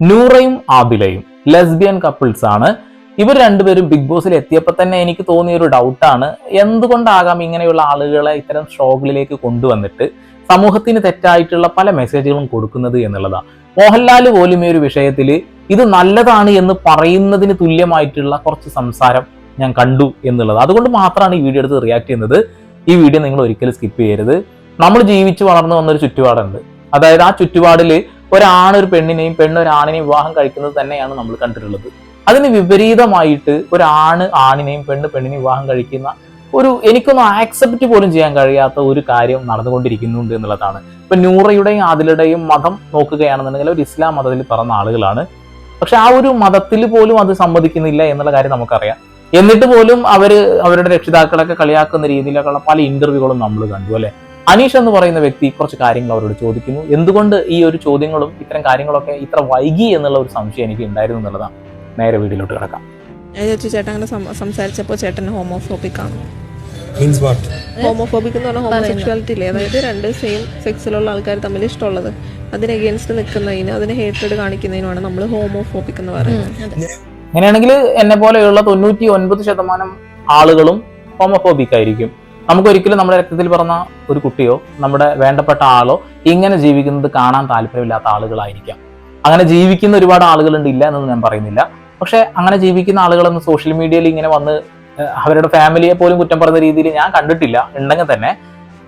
നൂറയും ആബിലയും. Lesbian couples ആണ്. ഇവർ രണ്ടുപേരും ബിഗ് ബോസിൽ എത്തിയപ്പോൾ തന്നെ എനിക്ക് തോന്നിയ ഒരു ഡൗട്ടാണ് എന്തുകൊണ്ടാകാം ഇങ്ങനെയുള്ള ആളുകളെ ഇത്തരം ഷോകളിലേക്ക് കൊണ്ടുവന്നിട്ട് സമൂഹത്തിന് തെറ്റായിട്ടുള്ള പല മെസ്സേജുകളും കൊടുക്കുന്നത് എന്നുള്ളതാണ് മോഹൻലാൽ പോലും ഈ ഒരു വിഷയത്തിൽ ഇത് നല്ലതാണ് എന്ന് പറയുന്നതിന് തുല്യമായിട്ടുള്ള കുറച്ച് സംസാരം ഞാൻ കണ്ടു എന്നുള്ളത്. അതുകൊണ്ട് മാത്രമാണ് ഈ വീഡിയോ എടുത്ത് റിയാക്ട് ചെയ്യുന്നത്. ഈ വീഡിയോ നിങ്ങൾ ഒരിക്കലും സ്കിപ്പ് ചെയ്യരുത്. നമ്മൾ ജീവിച്ച് വളർന്നു വന്നൊരു ചുറ്റുപാടുണ്ട്. അതായത് ആ ചുറ്റുപാടിൽ ഒരാണ് ഒരു പെണ്ണിനെയും പെണ്ണ് ഒരു ആണിനെയും വിവാഹം കഴിക്കുന്നത് തന്നെയാണ് നമ്മൾ കണ്ടിട്ടുള്ളത്. അതിന് വിപരീതമായിട്ട് ഒരാണ് ആണിനെയും പെണ്ണ് പെണ്ണിനെയും വിവാഹം കഴിക്കുന്ന ഒരു എനിക്കൊന്നും ആക്സെപ്റ്റ് പോലും ചെയ്യാൻ കഴിയാത്ത ഒരു കാര്യം നടന്നുകൊണ്ടിരിക്കുന്നുണ്ട് എന്നുള്ളതാണ്. ഇപ്പൊ നൂറയുടെയും ആദിലുടെയും മതം നോക്കുകയാണെന്നുണ്ടെങ്കിൽ ഒരു ഇസ്ലാം മതത്തിൽ പറഞ്ഞ ആളുകളാണ്. പക്ഷെ ആ ഒരു മതത്തിൽ പോലും അത് സമ്മതിക്കുന്നില്ല എന്നുള്ള കാര്യം നമുക്കറിയാം. എന്നിട്ട് പോലും അവർ അവരുടെ രക്ഷിതാക്കളൊക്കെ കളിയാക്കുന്ന രീതിയിലൊക്കെയുള്ള പല ഇന്റർവ്യൂകളും നമ്മൾ കണ്ടു അല്ലെ? അനീഷ് എന്ന് പറയുന്ന വ്യക്തി കുറച്ച് കാര്യങ്ങൾ അവരോട് ചോദിക്കുന്നു. എന്തുകൊണ്ട് ഈ ഒരു ചോദ്യങ്ങളും ഇത്തരം കാര്യങ്ങളൊക്കെ ഇത്ര വൈകി എന്നുള്ള ഒരു സംശയം എനിക്ക് ഉണ്ടായിരുന്നു എന്നുള്ളതാണ്. നേരെ വീട്ടിലോട്ട് കിടക്കാം. ചേട്ടൻ അങ്ങനെ സംസാരിച്ചപ്പോൾ ചേട്ടൻ ഹോമോഫോബിക് ആണ്. മീൻസ് വാട്ട് ഹോമോഫോബിക് എന്ന് പറഞ്ഞാൽ ഹോമോസെക്ഷുവാലിറ്റി ഇല്ലേ? അതായത് രണ്ട് സെയിം സെക്സിലുള്ള ആൾക്കാർ തമ്മിൽ ഇഷ്ടമുള്ളത്. അതിന് അഗേൻസ്റ്റ് നിൽക്കുന്നതിന് അതിന് ഹേറ്റഡ് കാണിക്കുന്നതിനുമാണ് നമ്മൾ ഹോമോഫോബിക് എന്ന് പറയുന്നത്. അങ്ങനെയാണെങ്കിൽ എന്നെ പോലെയുള്ള തൊണ്ണൂറ്റി ഒൻപത് ശതമാനം ആളുകളും ഹോമോഫോബിക് ആയിരിക്കും. നമുക്ക് ഒരിക്കലും നമ്മുടെ രക്തത്തിൽ പറഞ്ഞ ഒരു കുട്ടിയോ നമ്മുടെ വേണ്ടപ്പെട്ട ആളോ ഇങ്ങനെ ജീവിക്കുന്നത് കാണാൻ താല്പര്യമില്ലാത്ത ആളുകളായിരിക്കാം. അങ്ങനെ ജീവിക്കുന്ന ഒരുപാട് ആളുകളുണ്ട് ഇല്ല എന്നൊന്നും ഞാൻ പറയുന്നില്ല. പക്ഷെ അങ്ങനെ ജീവിക്കുന്ന ആളുകളൊന്നും സോഷ്യൽ മീഡിയയിൽ ഇങ്ങനെ വന്ന് അവരുടെ ഫാമിലിയെ പോലും കുറ്റം പറയുന്ന രീതിയിൽ ഞാൻ കണ്ടിട്ടില്ല. ഉണ്ടെങ്കിൽ തന്നെ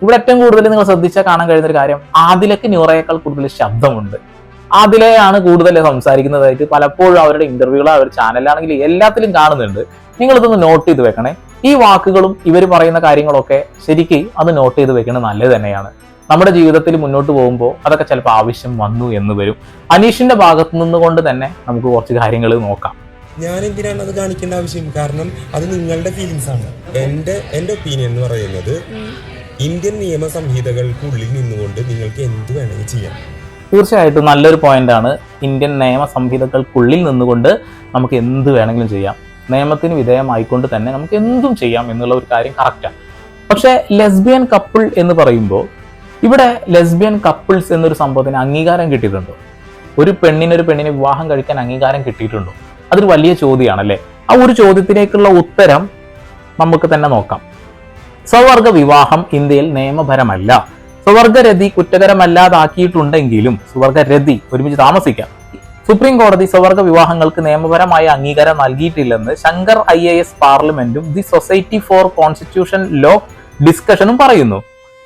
ഇവിടെ ഏറ്റവും കൂടുതൽ നിങ്ങൾ ശ്രദ്ധിച്ചാൽ കാണാൻ കഴിയുന്ന ഒരു കാര്യം ആദിലക്ക് ന്യൂറയേക്കാൾ കൂടുതൽ ശബ്ദമുണ്ട്. ആദിലയാണ് കൂടുതൽ സംസാരിക്കുന്നതായിട്ട് പലപ്പോഴും അവരുടെ ഇന്റർവ്യൂകളോ അവരുടെ ചാനലാണെങ്കിൽ എല്ലാത്തിലും കാണുന്നുണ്ട്. നിങ്ങളിതൊന്ന് നോട്ട് ചെയ്ത് വെക്കണേ. ഈ വാക്കുകളും ഇവർ പറയുന്ന കാര്യങ്ങളൊക്കെ ശരിക്ക് അത് നോട്ട് ചെയ്ത് വെക്കുന്നത് നല്ലത് തന്നെയാണ്. നമ്മുടെ ജീവിതത്തിൽ മുന്നോട്ട് പോകുമ്പോൾ അതൊക്കെ ചിലപ്പോൾ ആവശ്യം വന്നു എന്ന് വരും. അനീഷിന്റെ ഭാഗത്തു നിന്നുകൊണ്ട് തന്നെ നമുക്ക് കുറച്ച് കാര്യങ്ങൾ നോക്കാം. ഞാൻ എന്തിനാണ് അത് കാണിക്കേണ്ട ആവശ്യം? കാരണം അത് നിങ്ങളുടെ ഫീലിങ്സ് ആണ്. എന്റെ എന്റെ ഒപ്പീനിയൻ എന്ന് പറയുന്നത് ഇന്ത്യൻ നിയമ സംഹിതകൾക്കുള്ളിൽ നിന്നുകൊണ്ട് നിങ്ങൾക്ക് എന്ത് വേണമെങ്കിൽ ചെയ്യാം. തീർച്ചയായിട്ടും നല്ലൊരു പോയിന്റാണ് ഇന്ത്യൻ നിയമ സംഹിതകൾക്കുള്ളിൽ നിന്നുകൊണ്ട് നമുക്ക് എന്ത് വേണമെങ്കിലും ചെയ്യാം. നിയമത്തിന് വിധേയമായിക്കൊണ്ട് തന്നെ നമുക്ക് എന്തും ചെയ്യാം എന്നുള്ള ഒരു കാര്യം കറക്റ്റാണ് പക്ഷേ ലെസ്ബിയൻ കപ്പിൾ എന്ന് പറയുമ്പോൾ ഇവിടെ ലെസ്ബിയൻ കപ്പിൾസ് എന്നൊരു സംഭവത്തിന് അംഗീകാരം കിട്ടിയിട്ടുണ്ടോ. ഒരു പെണ്ണിന് ഒരു പെണ്ണിനെ വിവാഹം കഴിക്കാൻ അംഗീകാരം കിട്ടിയിട്ടുണ്ടോ. അതൊരു വലിയ ചോദ്യമാണല്ലേ? ആ ഒരു ചോദ്യത്തിലേക്കുള്ള ഉത്തരം നമുക്ക് തന്നെ നോക്കാം. സ്വവർഗ വിവാഹം ഇന്ത്യയിൽ നിയമപരമല്ല. സ്വവർഗരതി കുറ്റകരമല്ലാതാക്കിയിട്ടുണ്ടെങ്കിലും സ്വവർഗരതി ഒരുമിച്ച് താമസിക്കാം. സുപ്രീം കോടതി സ്വവർഗ വിവാഹങ്ങൾക്ക് നിയമപരമായ അംഗീകാരം നൽകിയിട്ടില്ലെന്ന് Shankar I A S പാർലമെന്റും the society for constitution law ഡിസ്കഷനും പറയുന്നു.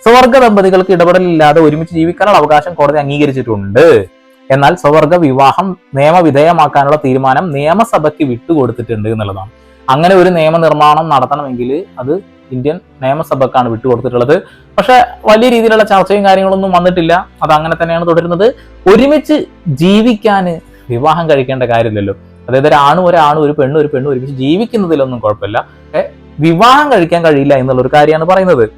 സ്വവർഗ ദമ്പതികൾക്ക് ഇടപെടലില്ലാതെ ഒരുമിച്ച് ജീവിക്കാനുള്ള അവകാശം കോടതി അംഗീകരിച്ചിട്ടുണ്ട്. എന്നാൽ സ്വവർഗ വിവാഹം നിയമവിധേയമാക്കാനുള്ള തീരുമാനം നിയമസഭയ്ക്ക് വിട്ടുകൊടുത്തിട്ടുണ്ട് എന്നുള്ളതാണ്. അങ്ങനെ ഒരു നിയമനിർമ്മാണം നടത്തണമെങ്കിൽ അത് ഇന്ത്യൻ നിയമസഭക്കാണ് വിട്ടുകൊടുത്തിട്ടുള്ളത്. പക്ഷെ വലിയ രീതിയിലുള്ള ചർച്ചയും കാര്യങ്ങളൊന്നും വന്നിട്ടില്ല. അത് അങ്ങനെ തന്നെയാണ് തുടരുന്നത്. ഒരുമിച്ച് ജീവിക്കാൻ വിവാഹം കഴിക്കേണ്ട കാര്യമില്ലല്ലോ. അതായത് ഒരു ആണും ഒരാണും ഒരു പെണ്ണും ഒരു പെണ്ണും ഒരുമിച്ച് ജീവിക്കുന്നതിലൊന്നും കുഴപ്പമില്ല. വിവാഹം കഴിക്കാൻ കഴിയില്ല എന്നുള്ള ഒരു കാര്യമാണ് പറയുന്നത്.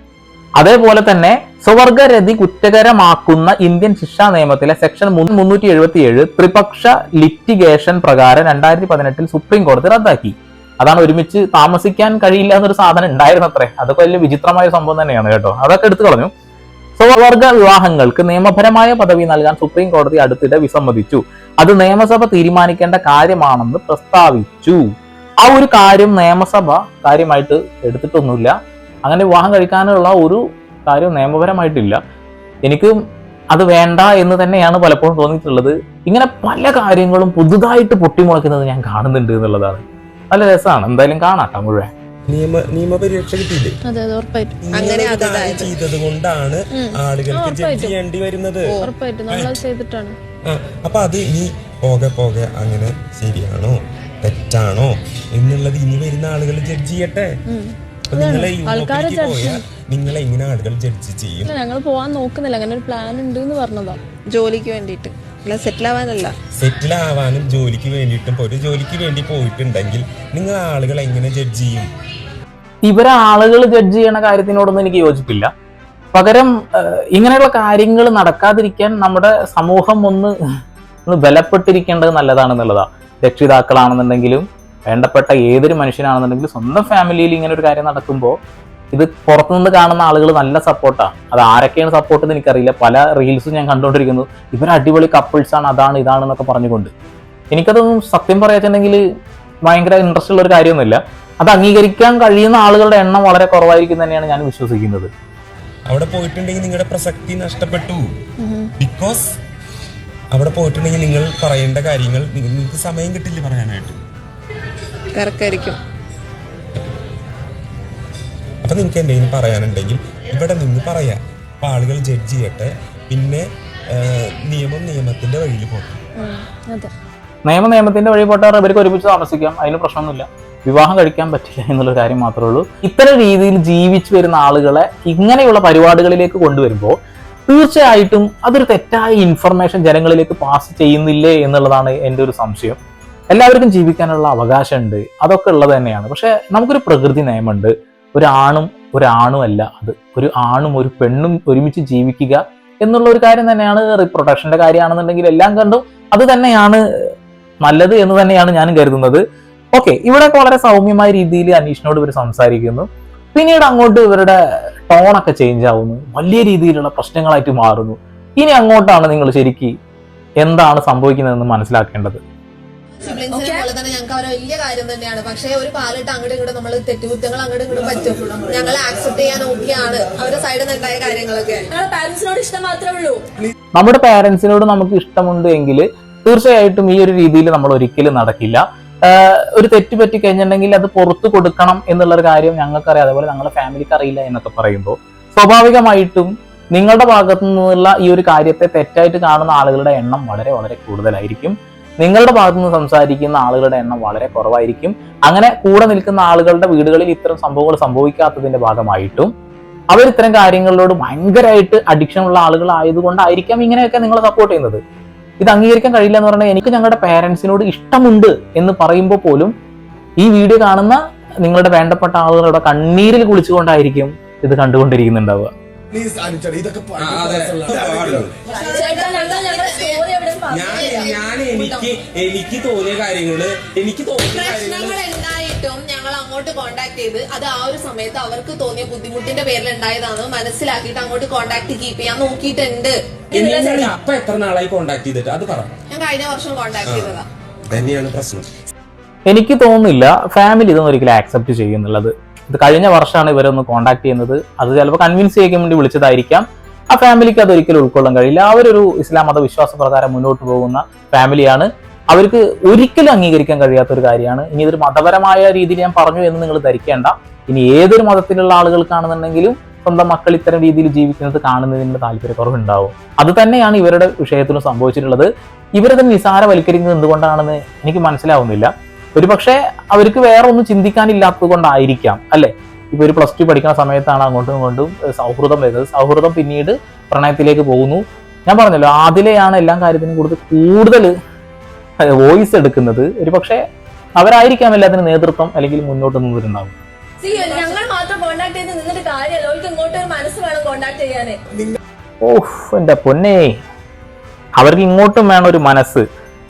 അതേപോലെ തന്നെ സ്വവർഗരതി കുറ്റകരമാക്കുന്ന ഇന്ത്യൻ ശിക്ഷാ നിയമത്തിലെ സെക്ഷൻ മുന്നൂറ്റി എഴുപത്തി ഏഴ് ത്രിപക്ഷ ലിറ്റിഗേഷൻ പ്രകാരം രണ്ടായിരത്തി പതിനെട്ടിൽ സുപ്രീം കോടതി റദ്ദാക്കി. അതാണ് ഒരുമിച്ച് താമസിക്കാൻ കഴിയില്ല എന്നൊരു സാധനം ഉണ്ടായിരുന്നത്രേ. അതൊക്കെ വലിയ വിചിത്രമായ സംഭവം തന്നെയാണ് കേട്ടോ. അതൊക്കെ എടുത്തു കളഞ്ഞു. സ്വവർഗ വിവാഹങ്ങൾക്ക് നിയമപരമായ പദവി നൽകാൻ സുപ്രീം കോടതി അടുത്തിടെ വിസമ്മതിച്ചു. അത് നിയമസഭ തീരുമാനിക്കേണ്ട കാര്യമാണെന്ന് പ്രസ്താവിച്ചു. ആ ഒരു കാര്യം നിയമസഭ കാര്യമായിട്ട് എടുത്തിട്ടൊന്നുമില്ല. അങ്ങനെ വിവാഹം കഴിക്കാനുള്ള ഒരു കാര്യം നിയമപരമായിട്ടില്ല. എനിക്ക് അത് വേണ്ട എന്ന് തന്നെയാണ് പലപ്പോഴും തോന്നിയിട്ടുള്ളത്. ഇങ്ങനെ പല കാര്യങ്ങളും പുതുതായിട്ട് പൊട്ടിമുളയ്ക്കുന്നത് ഞാൻ കാണുന്നുണ്ട് എന്നുള്ളതാണ്. നല്ല രസമാണ്. എന്തായാലും കാണാട്ടോ മുഴുവൻ. നിയമ നിയമപരിരക്ഷ കിട്ടിയില്ലേ? അങ്ങനെ ചെയ്തത് കൊണ്ടാണ് ആളുകൾക്ക് ജഡ്ജ്. ചെയ്യേണ്ടി വരുന്നത്. അപ്പൊ അത് ഇനി പോകെ പോകെ അങ്ങനെ ശരിയാണോ? തെറ്റാണോ? എന്നുള്ളത് ഇനി വരുന്ന ആളുകൾ ജഡ്ജ് ചെയ്യട്ടെ. നിങ്ങളെ പോയാൽ നിങ്ങളെ എങ്ങനെ ആളുകൾ ജഡ്ജ് ചെയ്യും. ഇല്ല ഞങ്ങൾ പോവാൻ നോക്കുന്നില്ല. അങ്ങനെ ഒരു പ്ലാൻ ഉണ്ട് എന്ന് പറഞ്ഞതാ. ജോലിക്ക് വേണ്ടിയിട്ട്. അല്ല സെറ്റിൽ ആവാനല്ല. സെറ്റിൽ ആവാനും ജോലിക്ക് വേണ്ടിയിട്ടും ഒരു ജോലിക്ക് വേണ്ടി പോയിട്ടുണ്ടെങ്കിൽ നിങ്ങൾ ആളുകൾ എങ്ങനെ ജഡ്ജ് ചെയ്യും? ഇവരെ ആളുകൾ ജഡ്ജ് ചെയ്യണ കാര്യത്തിനോടൊന്നും എനിക്ക് യോജിപ്പില്ല. പകരം ഇങ്ങനെയുള്ള കാര്യങ്ങൾ നടക്കാതിരിക്കാൻ നമ്മുടെ സമൂഹം ഒന്ന് ഒന്ന് ബലപ്പെട്ടിരിക്കേണ്ടത് നല്ലതാണെന്നുള്ളതാണ് രക്ഷിതാക്കളാണെന്നുണ്ടെങ്കിലും വേണ്ടപ്പെട്ട ഏതൊരു മനുഷ്യനാണെന്നുണ്ടെങ്കിലും സ്വന്തം ഫാമിലിയിൽ ഇങ്ങനെ ഒരു കാര്യം നടക്കുമ്പോൾ ഇത് പുറത്തുനിന്ന് കാണുന്ന ആളുകൾ നല്ല സപ്പോർട്ടാണ് അത് ആരൊക്കെയാണ് സപ്പോർട്ട് എന്ന് എനിക്കറിയില്ല. പല റീൽസും ഞാൻ കണ്ടുകൊണ്ടിരിക്കുന്നു. ഇവർ അടിപൊളി കപ്പിൾസാണ് അതാണ് ഇതാണ് എന്നൊക്കെ പറഞ്ഞുകൊണ്ട്. എനിക്കതൊന്നും സത്യം പറയാച്ചിട്ടുണ്ടെങ്കിൽ ഭയങ്കര ഇൻട്രസ്റ്റ് ഉള്ള ഒരു കാര്യമൊന്നുമില്ല. അത് അംഗീകരിക്കാൻ കഴിയുന്ന ആളുകളുടെ എണ്ണം വളരെ കുറവായിരിക്കും തന്നെയാണ് ഞാൻ വിശ്വസിക്കുന്നത്. അവിടെ പോയിട്ടുണ്ടെങ്കിൽ നിങ്ങളുടെ പ്രസക്തി നഷ്ടപ്പെട്ടു. ബിക്കോസ് അവിടെ പോയിട്ടുണ്ടെങ്കിൽ നിങ്ങൾ പറയേണ്ട കാര്യങ്ങൾ നിങ്ങൾക്ക് സമയം കിട്ടില്ല പറയാനായിട്ട്. കറക്കായിരിക്കും അപ്പൊ നിങ്ങൾക്ക് എന്തെങ്കിലും പറയാനുണ്ടെങ്കിൽ ഇവിടെ നിന്ന് പറയാം. അപ്പൊ ആളുകൾ ജഡ്ജ് ചെയ്യട്ടെ. പിന്നെ നിയമം നിയമത്തിന്റെ വഴിയിൽ പോകും അതെ. നിയമ നിയമത്തിന്റെ വഴി പോട്ടാൽ ഇവർക്ക് ഒരുമിച്ച് താമസിക്കാം. അതിന് പ്രശ്നമൊന്നുമില്ല. വിവാഹം കഴിക്കാൻ പറ്റില്ല എന്നുള്ള കാര്യം മാത്രമേ ഉള്ളൂ. ഇത്തരം രീതിയിൽ ജീവിച്ചു വരുന്ന ആളുകളെ ഇങ്ങനെയുള്ള പരിപാടികളിലേക്ക് കൊണ്ടുവരുമ്പോൾ തീർച്ചയായിട്ടും അതൊരു തെറ്റായ ഇൻഫർമേഷൻ ജനങ്ങളിലേക്ക് പാസ് ചെയ്യുന്നില്ലേ എന്നുള്ളതാണ് എന്റെ ഒരു സംശയം. എല്ലാവർക്കും ജീവിക്കാനുള്ള അവകാശമുണ്ട്. അതൊക്കെ ഉള്ളത് തന്നെയാണ്. പക്ഷേ നമുക്കൊരു പ്രകൃതി നിയമമുണ്ട് ഒരാണും ഒരാണും അല്ല അത്. ഒരു ആണും ഒരു പെണ്ണും ഒരുമിച്ച് ജീവിക്കുക എന്നുള്ള ഒരു കാര്യം തന്നെയാണ് റീപ്രൊഡക്ഷന്റെ കാര്യമാണെന്നുണ്ടെങ്കിൽ എല്ലാം കണ്ടും അത് തന്നെയാണ് നല്ലത് എന്ന് തന്നെയാണ് ഞാനും കരുതുന്നത്. ഓക്കെ ഇവിടെ വളരെ സൗമ്യമായ രീതിയിൽ അനീഷിനോട് ഇവർ സംസാരിക്കുന്നു. പിന്നീട് അങ്ങോട്ട് ഇവരുടെ ടോണൊക്കെ ചേഞ്ച് ആവുന്നു. വലിയ രീതിയിലുള്ള പ്രശ്നങ്ങളായിട്ട് മാറുന്നു. ഇനി അങ്ങോട്ടാണ് നിങ്ങൾ ശരിക്ക് എന്താണ് സംഭവിക്കുന്നതെന്ന് മനസ്സിലാക്കേണ്ടത്? സിബ്ലിങ്സിനെ പോലെ തന്നെ ഞങ്ങൾക്ക് അവരെ വലിയ കാര്യം തന്നെയാണ്. പക്ഷേ ഒരു പാലിട്ട് അങ്ങോട്ടും ഇങ്ങോട്ടും നമ്മൾ തെറ്റുകുറ്റങ്ങൾ അങ്ങോട്ടും ഇങ്ങോട്ടും പറ്റും. ഞങ്ങളെ ആക്സെപ്റ്റ് ചെയ്യാൻ ഓക്കെയാണ് അവരുടെ സൈഡിൽ കാര്യങ്ങളൊക്കെ. ഞങ്ങളുടെ പാരന്റ്സിനോട് ഇഷ്ടം മാത്രമേ ഉള്ളൂ. നമ്മുടെ പാരന്റ്സിനോട് നമുക്ക് ഇഷ്ടമുണ്ട് എങ്കിൽ തീർച്ചയായിട്ടും ഈ ഒരു രീതിയിൽ നമ്മൾ ഒരിക്കലും നടക്കില്ല. ഒരു തെറ്റ് പറ്റി കഴിഞ്ഞിട്ടുണ്ടെങ്കിൽ അത് പുറത്തു കൊടുക്കണം എന്നുള്ള ഒരു കാര്യം ഞങ്ങൾക്കറിയാം. അതേപോലെ ഞങ്ങളുടെ ഫാമിലിക്ക് അറിയില്ല എന്നൊക്കെ പറയുമ്പോൾ സ്വാഭാവികമായിട്ടും നിങ്ങളുടെ ഭാഗത്തു നിന്നുള്ള ഈ ഒരു കാര്യത്തെ തെറ്റായിട്ട് കാണുന്ന ആളുകളുടെ എണ്ണം വളരെ വളരെ കൂടുതലായിരിക്കും. നിങ്ങളുടെ ഭാഗത്തു നിന്ന് സംസാരിക്കുന്ന ആളുകളുടെ എണ്ണം വളരെ കുറവായിരിക്കും. അങ്ങനെ കൂടെ നിൽക്കുന്ന ആളുകളുടെ വീടുകളിൽ ഇത്തരം സംഭവങ്ങൾ സംഭവിക്കാത്തതിന്റെ ഭാഗമായിട്ടും അവർ ഇത്തരം കാര്യങ്ങളിലോട് ഭയങ്കരമായിട്ട് അഡിക്ഷൻ ഉള്ള ആളുകളായതുകൊണ്ടായിരിക്കാം ഇങ്ങനെയൊക്കെ നിങ്ങളെ സപ്പോർട്ട് ചെയ്യുന്നത്. ഇത് അംഗീകരിക്കാൻ കഴിയില്ല എന്ന് പറഞ്ഞാൽ എനിക്ക് ഞങ്ങളുടെ പേരൻസിനോട് ഇഷ്ടമുണ്ട് എന്ന് പറയുമ്പോൾ പോലും ഈ വീഡിയോ കാണുന്ന നിങ്ങളുടെ വേണ്ടപ്പെട്ട ആളുകളുടെ കണ്ണീരിൽ കുളിച്ചുകൊണ്ടായിരിക്കും ഇത് കണ്ടുകൊണ്ടിരിക്കുന്നുണ്ടാവുക. പ്ലീസ് അനുചേട്ടാ ഇതൊക്കെ ഞാൻ എനിക്ക് എനിക്ക് തോന്നിയ കാര്യങ്ങൾ എനിക്ക് തോന്നിയ കാര്യങ്ങൾ അങ്ങോട്ട് കോണ്ടാക്ട് ചെയ്ത് അത് ആ ഒരു സമയത്ത് അവർക്ക് തോന്നിയ ബുദ്ധിമുട്ടിന്റെ പേരിൽ ഉണ്ടായതാണ് മനസ്സിലാക്കിയിട്ട് അങ്ങോട്ട് കോണ്ടാക്ട് കീപ്പ് ചെയ്യാൻ നോക്കിയിട്ടുണ്ട്. അപ്പൊ എത്ര നാളായി കോണ്ടാക്ട് ചെയ്തിട്ട്? അത് പറ. ഞാൻ കഴിഞ്ഞ വർഷം കോണ്ടാക്ട് ചെയ്തതാ. തന്നെയാണ് പ്രശ്നം. എനിക്ക് തോന്നുന്നില്ല ഫാമിലി ഇതൊന്നും ഒരിക്കലും ആക്സെപ്റ്റ് ചെയ്യുന്നുള്ളത്. ഇത് കഴിഞ്ഞ വർഷമാണ് ഇവരൊന്ന് കോണ്ടാക്ട് ചെയ്യുന്നത്. അത് ചിലപ്പോൾ കൺവിൻസ് ചെയ്യാൻ വേണ്ടി വിളിച്ചതായിരിക്കാം. ആ ഫാമിലിക്ക് അതൊരിക്കലും ഉൾക്കൊള്ളാൻ കഴിയില്ല. അവരൊരു ഇസ്ലാം മത വിശ്വാസ പ്രകാരം മുന്നോട്ട് പോകുന്ന ഫാമിലിയാണ് അവർക്ക് ഒരിക്കലും അംഗീകരിക്കാൻ കഴിയാത്ത ഒരു കാര്യമാണ്. ഇനി ഇതൊരു മതപരമായ രീതിയിൽ ഞാൻ പറഞ്ഞു എന്ന് നിങ്ങൾ ധരിക്കേണ്ട. ഇനി ഏതൊരു മതത്തിലുള്ള ആളുകൾക്കാണെന്നുണ്ടെങ്കിലും സ്വന്തം മക്കൾ ഇത്തരം രീതിയിൽ ജീവിക്കുന്നത് കാണുന്നതിന് താല്പര്യക്കുറവുണ്ടാവും. അത് തന്നെയാണ് ഇവരുടെ വിഷയത്തിലും സംഭവിച്ചിട്ടുള്ളത്. ഇവരത് നിസാരവൽക്കരിക്കുന്നത് എന്തുകൊണ്ടാണെന്ന് എനിക്ക് മനസ്സിലാവുന്നില്ല. ഒരുപക്ഷെ അവർക്ക് വേറെ ഒന്നും ചിന്തിക്കാനില്ലാത്തത് കൊണ്ടായിരിക്കാം അല്ലെ? ഇപ്പൊ ഒരു പ്ലസ് ടു പഠിക്കുന്ന സമയത്താണ് അങ്ങോട്ടും ഇങ്ങോട്ടും സൗഹൃദം വരുന്നത്. സൗഹൃദം പിന്നീട് പ്രണയത്തിലേക്ക് പോകുന്നു. ഞാൻ പറഞ്ഞല്ലോ ആദിലെയാണ് എല്ലാ കാര്യത്തിനും കൂടുതൽ കൂടുതൽ വോയിസ് എടുക്കുന്നത് ഒരു പക്ഷേ അവരായിരിക്കാം എല്ലാത്തിനും നേതൃത്വം അല്ലെങ്കിൽ മുന്നോട്ട് നിന്നിട്ടുണ്ടാവും ഞങ്ങൾ മാത്രം കോണ്ടാക്ട് ചെയ്ത് നിന്നിട്ട് കാര്യമല്ല. അവർക്ക് ഇങ്ങോട്ട് ഒരു മനസ്സ് വേണം കോണ്ടാക്ട് ചെയ്യാനേ. ഓഹ് എന്റെ പൊന്നേ. അവർക്ക് ഇങ്ങോട്ടും വേണം ഒരു മനസ്സ്